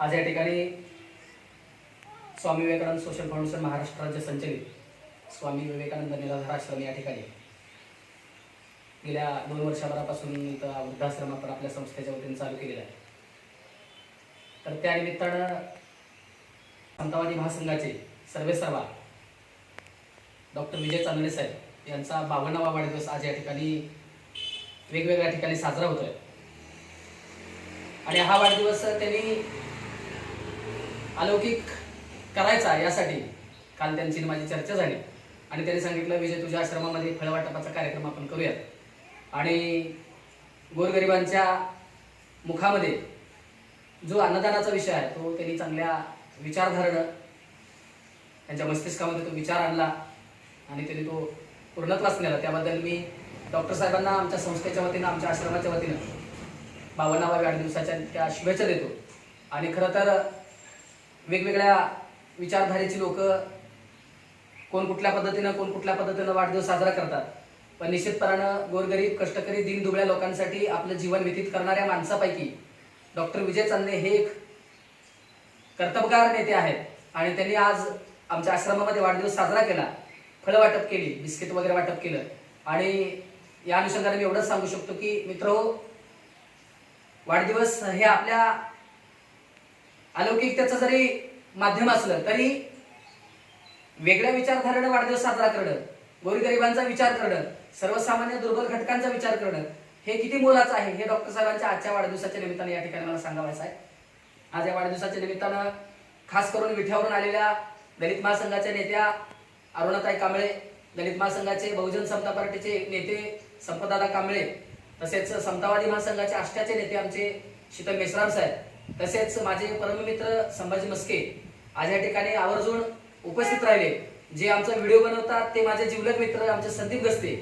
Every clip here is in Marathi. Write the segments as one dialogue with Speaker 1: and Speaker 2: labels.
Speaker 1: आज या ठिकाणी स्वामी विवेकानंद सोशल फाउंडेशन महाराष्ट्र राज्य संचलित. स्वामी विवेकानंद निराधार आश्रम या ठिकाणी. गेल्या दोन वर्षाभरापासून वृद्धाश्रम आपण आपल्या संस्थेच्या वतीने चालू केलेला आहे. तर त्यानिमित्तानं समतावादी महासंघाचे सर्वे सर्वा डॉक्टर विजय चांदणे साहेब यांचा बावन्नावा वाढदिवस आज या ठिकाणी वेगवेगळ्या ठिकाणी साजरा होतोय. आणि हा वाढदिवस त्यांनी अलौकिक करायचा यासाठी काल त्यांची माझी चर्चा झाली. आणि त्यांनी सांगितलं विजय तुझ्या आश्रमामध्ये फळवाटपाचा कार्यक्रम आपण करूयात. आणि गोरगरिबांच्या मुखामध्ये जो अन्नदानाचा विषय आहे तो त्यांनी चांगल्या विचारधारणं त्यांच्या मस्तिष्कामध्ये तो विचार आणला आणि त्यांनी तो पूर्णत्वास नेला. त्याबद्दल मी डॉक्टर साहेबांना आमच्या संस्थेच्या वतीनं आमच्या आश्रमाच्या वतीनं बावन्नाव्या वाढदिवसाच्या त्या शुभेच्छा देतो. आणि खरं तर वेगवेगळ्या विचारधारेची लोक कोण कुठल्या पद्धतीनं कोण कुठल्या पद्धतीनं वाढदिवस साजरा करतात. पण निश्चितपणानं गोरगरीब कष्टकरी दिनदुबळ्या लोकांसाठी आपलं जीवन व्यतीत करणाऱ्या माणसापैकी डॉक्टर विजय चांदणे हे एक कर्तबगार नेते आहेत. आणि त्यांनी आज आमच्या आश्रमामध्ये वाढदिवस साजरा केला. फळं वाटप केली बिस्किट वगैरे वाटप केलं. आणि या अनुषंगाने मी एवढंच सांगू शकतो की मित्र वाढदिवस हे आपल्या अलौकिक त्याचं जरी माध्यम असलं तरी वेगळ्या विचारधारेनं वाढदिवस साजरा करणं गोरीगरिबांचा विचार करणं सर्वसामान्य दुर्बल घटकांचा विचार करणं हे किती मोलाचं आहे हे डॉक्टर साहेबांच्या आजच्या वाढदिवसाच्या निमित्तानं या ठिकाणी मला सांगावायचं आहे. आज या वाढदिवसाच्या निमित्तानं खास करून विठ्यावरून आलेल्या दलित महासंघाच्या नेत्या अरुणाताई कांबळे दलित महासंघाचे बहुजन समता पार्टीचे नेते संपदादा कांबळे तसेच समतावादी महासंघाचे आष्ट्याचे नेते आमचे शीतल मेश्राम साहेब तसेच माझे परममित्र संभाजी मस्के आज या ठिकाणी आवर्जून उपस्थित राहिले. जे आमचा व्हिडिओ बनवतात ते माझे जिवलग मित्र आमचे संदीप गस्ते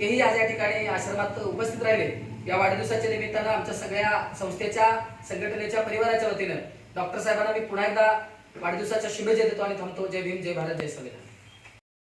Speaker 1: तेही आज या ठिकाणी आश्रमात उपस्थित राहिले. या वाढदिवसाच्या निमित्तानं आमच्या सगळ्या संस्थेच्या संघटनेच्या परिवाराच्या वतीनं डॉक्टर साहेबांना मी पुन्हा एकदा वाढदिवसाच्या शुभेच्छा देतो आणि थांबतो. जय भीम जय भारत जय संविधान.